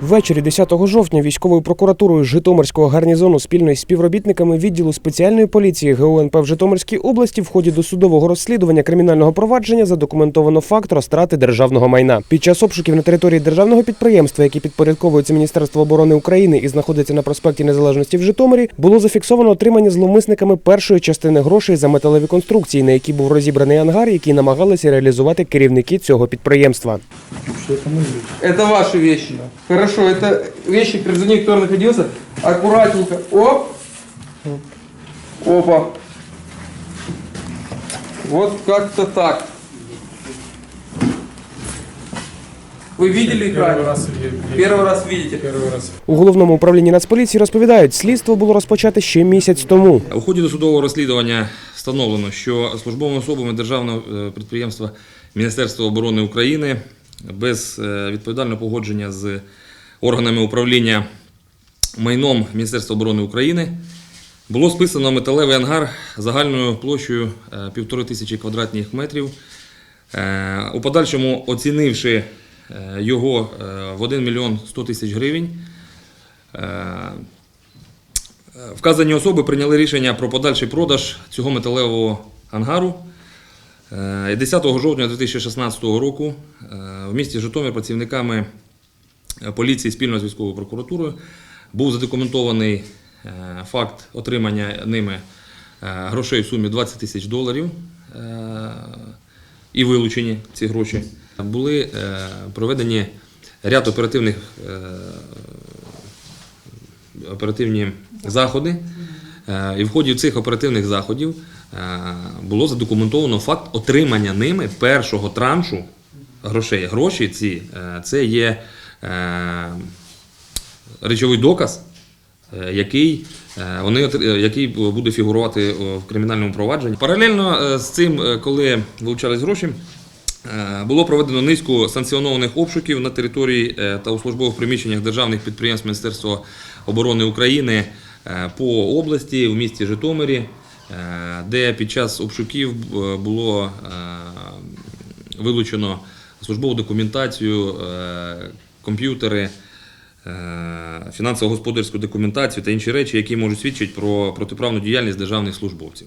Ввечері 10 жовтня військовою прокуратурою Житомирського гарнізону спільно із співробітниками відділу спеціальної поліції ГУНП в Житомирській області в ході досудового розслідування кримінального провадження задокументовано факт розтрати державного майна. Під час обшуків на території державного підприємства, яке підпорядковується Міністерству оборони України і знаходиться на проспекті Незалежності в Житомирі, було зафіксовано отримання зловмисниками першої частини грошей за металеві конструкції, на які був розібраний ангар, який намагалися реалізувати керівники цього підприємства. Это ваши вещи. Хорошо, это вещи гражданина, который находился. Аккуратненько. Оп. Опа. Вот как-то так. Вы видели их Первый ранее? раз, я- Первый раз видите. первый раз. У головному управлінні Нацполіції розповідають, слідство було розпочате ще місяць тому. У ході досудового розслідування встановлено, що службовими особами державного е, підприємства Міністерства оборони України без е, відповідального погодження з органами управління майном Міністерства оборони України було списано металевий ангар загальною площею е, півтори тисячі квадратних метрів. Е, У подальшому оцінивши е, його е, в 1 мільйон 100 тисяч гривень, е, Вказані особи прийняли рішення про подальший продаж цього металевого ангару. Е, 10 жовтня 2016 року е, в місті Житомир працівниками е, поліції спільно з військовою прокуратурою був задокументований е, факт отримання ними е, грошей в сумі 20 тисяч доларів е, і вилучені ці гроші. Були проведені ряд оперативних оперативні заходи. І в ході цих оперативних заходів було задокументовано факт отримання ними першого траншу грошей. Гроші ці це є речовий доказ, е, який, е, вони, е, який буде фігурувати в кримінальному провадженні. Паралельно е, з цим, е, коли вилучались гроші, Е, Було проведено низку санкціонованих обшуків на території е, та у службових приміщеннях державних підприємств Міністерства оборони України е, по області в місті Житомирі, е, де під час обшуків е, було е, вилучено службову документацію, е, комп'ютери, е, фінансово-господарську документацію та інші речі, які можуть свідчити про протиправну діяльність державних службовців.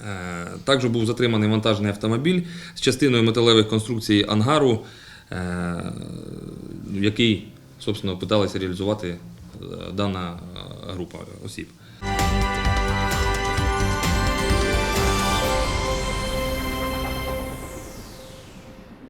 Е, Також був затриманий вантажний автомобіль з частиною металевих конструкцій ангару, е, який, собственно, питалася реалізувати дана група осіб.